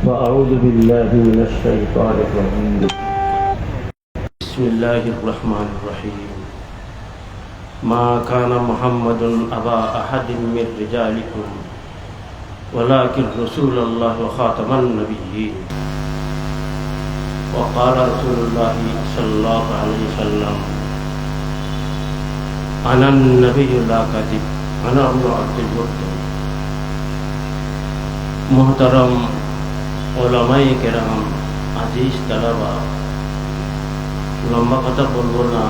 فأعوذ بالله من الشيطان الرجيم. بسم الله الرحمن الرحيم. ما كان محمد أبا أحد من رجالكم ولكن رسول الله وخاتم النبيين. وقال رسول الله صلى الله عليه وسلم أنا النبي لا كذب أنا ابن عبد المطلب. محترم ওলামাই কেরাম, আজিজ তালাবা। লম্বা কথা বলব না।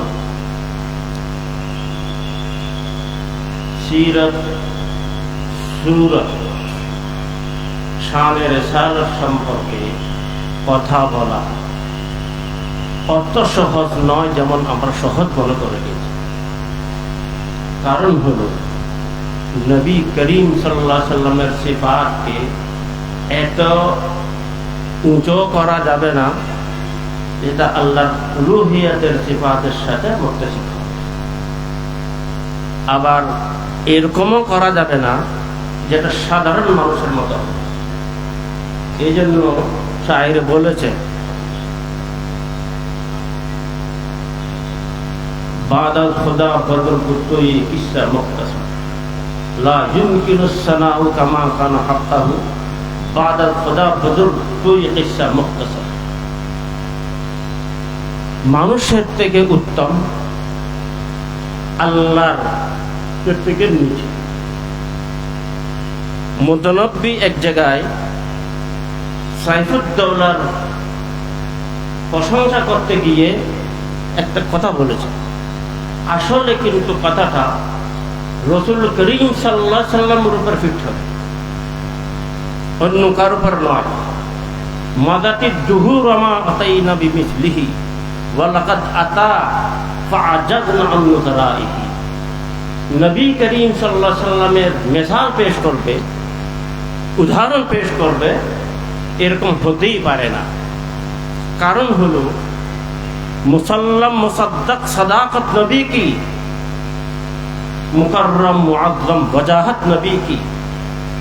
সিরত সুরত শানের সালত সম্পর্কে কথা বলা অত সহজ নয় যেমন আমরা সহজ মনে করে গেছি কারণ হলো, নবী করিম সাল্লাহ সাল্লামের সিফাতকে এত উঁচু করা যাবে না যেটা আল্লাহর উলুহিয়াতের সিফাতের সাথে মুক্তসিক আবার এরকমও করা যাবে না যেটা সাধারণ মানুষের মতো। এই জন্য শাহির বলেছে বাদাল খুদা বদল কুত্তই কিসা মুক্তসা। লা কামা কানা বাদাল খুদা বদল তুই কিসা মুক্তসা মানুষের থেকে উত্তম, আল্লাহর থেকে নিচে। মুদনব্বী এক জায়গায় সাইফুদ্দৌলার প্রশংসা করতে গিয়ে একটা কথা বলেছে। আসলে কিন্তু কথাটা রসুল করিম সাল্লাহ সাল্লামের উপর ফিট হবে। অন্য কার উপর নয়। মাদাতি দুহু রমা অতাই নবী মিসলিহি ওয়ালাকাত আতা ফাআজাদনা আনহু তারাইহি নবী করিম সাল্লাল্লাহু সাল্লামের মিসাল পেশ করবে, উদাহরণ পেশ করবে, এরকম হতেই পারে না। কারণ হলো, মুসাল্লাম মুসাদ্দাক সাদাকত নবী কি? মুকাররম মুআজ্জম ওয়াজাহাত নবী কি?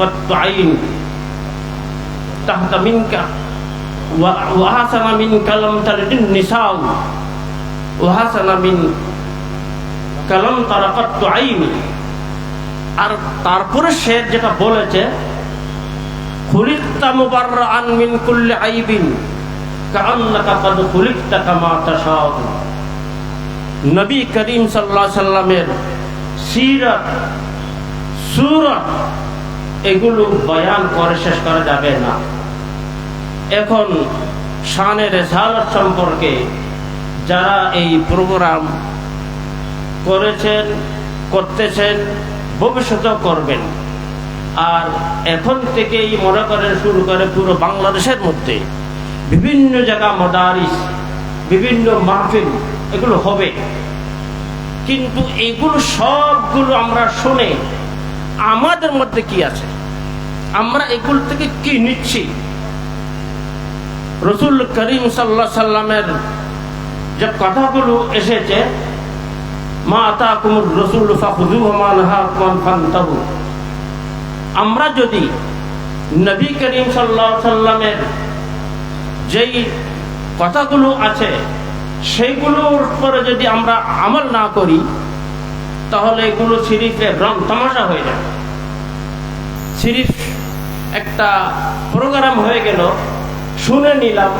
কত্তু আইন তাহতা মিনকা وحسن من كلام تلد النساء وحسن من কালাম তারাকাত আইনি আর তারপরে সে যেটা বলেছে খুলিকতা মুবাররান মিন কুল্লি আইবিন কাআন্নাকা কাদ খুলিকতা কামা তাশাউ নবী করিম সাল্লাল্লাহু আলাইহি সাল্লামের সিরাত সুরত এগুলো বয়ান করে শেষ করা যাবে না। এখন শানের রেসালত সম্পর্কে যারা এই প্রোগ্রাম করেছেন, করতেছেন, ভবিষ্যতেও করবেন। আর এখন থেকেই মনে করেন শুরু করে পুরো বাংলাদেশের মধ্যে বিভিন্ন জায়গা মদারিস, বিভিন্ন মাহফিল এগুলো হবে। কিন্তু এগুলো সবগুলো আমরা শুনে আমাদের মধ্যে কি আছে? আমরা এগুলো থেকে কি নিচ্ছি? রসুল করিম সাল্লা সাল্লামের যে কথাগুলো এসেছে, মা কুমুর রসুল আমরা যদি নবী করিম সাল্লাহ সাল্লামের যেই কথাগুলো আছে, সেইগুলোর পরে যদি আমরা আমল না করি, তাহলে এগুলো সিরিফের রং তামাশা হয়ে যাবে। সিরিফ একটা প্রোগ্রাম হয়ে গেল। শুনে নিলাম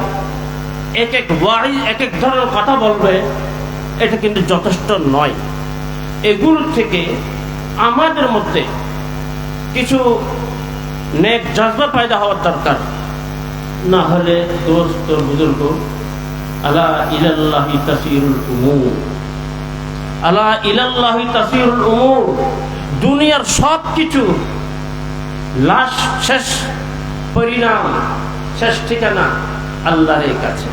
এক এক ওয়ারি এক এক ধরনের কথা বলবে, এটা কিন্তু যথেষ্ট নয়। এগুলো থেকে আমাদের মধ্যে কিছু নেক জজবা পায়দা হওয়ার দরকার। না হলে দোস্ত বুজুর্গ, আলা ইলাল্লাহি তাসিরুল উমুর। আলা ইলাল্লাহি তাসিরুল উমুর। দুনিয়ার সব কিছু লাশ শেষ পরিণাম, শেষ ঠিকানা আল্লাহর কাছে।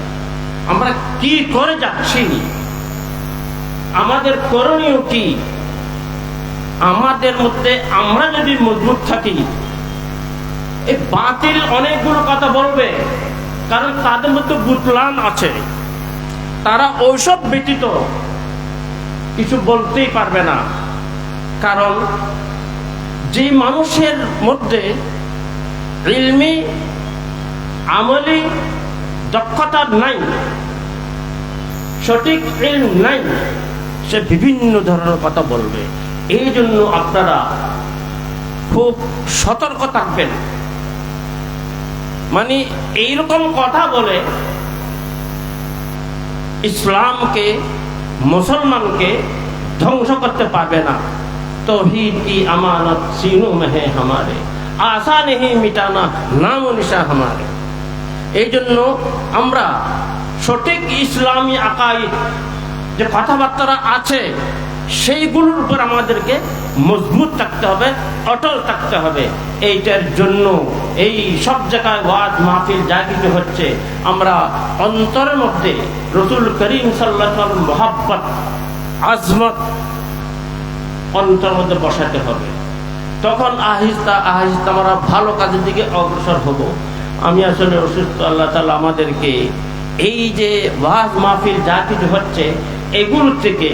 আমরা কি করে যাচ্ছি? আমাদের করণীয় কি? আমাদের মধ্যে আমরা যদি মজবুত থাকি এই বাতিল অনেকগুলো কথা বলবে, কারণ তাদের মধ্যে বুতলান আছে। তারা ওইসব ব্যতীত কিছু বলতেই পারবে না, কারণ যে মানুষের মধ্যে ইলমি, আমলি, দক্ষতা নাই, সঠিক ইলম নাই, সে বিভিন্ন ধরনের কথা বলবে। এই জন্য আপনারা খুব সতর্ক থাকবেন। মানে এইরকম কথা বলে ইসলামকে, মুসলমানকে ধ্বংস করতে পারবে না। तौहीद की अमानत सीनों में है हमारे आशा नहीं मिटाना नाम निशा हमारे এই জন্য আমরা সঠিক ইসলামী আকাইদ যে কথাবার্তা আছে সেইগুলোর উপর আমাদেরকে মজবুত থাকতে হবে অটল থাকতে হবে এইটার জন্য এই সব জায়গায় ওয়াজ মাহফিল যা কিছু হচ্ছে আমরা অন্তরের মধ্যে রসুল করিম সাল্লাহ মোহাব্বত আজমত অন্তর মধ্যে বসাতে হবে। তখন আহিস্তা আহিস্তা, আমরা ভালো কাজের দিকে অগ্রসর হব। আমি আসলে অসুস্থ, আল্লাহ তালা আমাদেরকে এই যে ওয়াজ মাহফিল যা কিছু হচ্ছে এগুলো থেকে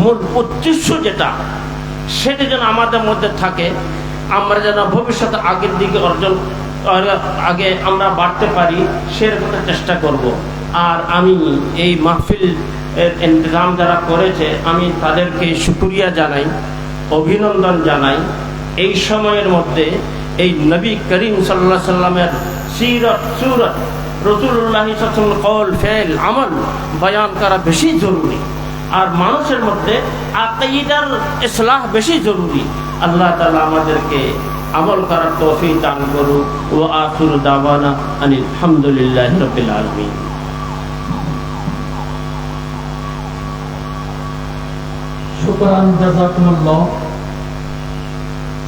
মূল উদ্দেশ্য যেটা, সেটা যেন আমাদের মধ্যে থাকে। আমরা যেন ভবিষ্যতে আগের দিকে অর্জন আগে আমরা বাড়তে পারি, সেরকম চেষ্টা করব। আর আমি এই মাহফিল ইন্তজাম যারা করেছে, আমি তাদেরকে শুক্রিয়া জানাই, অভিনন্দন জানাই। এই সময়ের মধ্যে এই নবী করিম সাল্লাহ সাল্লামের সিরত, সুরত আমল বয়ান করা বেশি জরুরি। আর মানুষের মধ্যে আকাইদার ইসলাহ বেশি জরুরি। আল্লাহ তালা আমাদেরকে আমল করার তৌফিক দান করুক। ও আসুর দাওয়ানা আনিল আলহামদুলিল্লাহ রবিল আলমিন।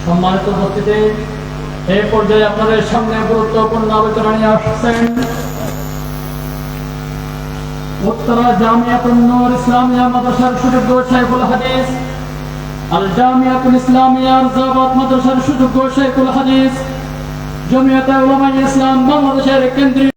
সম্মানিত উপস্থিতি এই পর্যায়ে আপনাদের সামনে গুরুত্বপূর্ণ আলোচনা নিয়ে আসছেন উত্তরা জামিয়াতুন ইসলামিয়া মাদ্রাসার সুযোগ্য হাদিস, আল জামিয়াতুল মাদ্রাসার সুযোগ্য হাদিস ইসলাম বাংলাদেশের কেন্দ্রীয়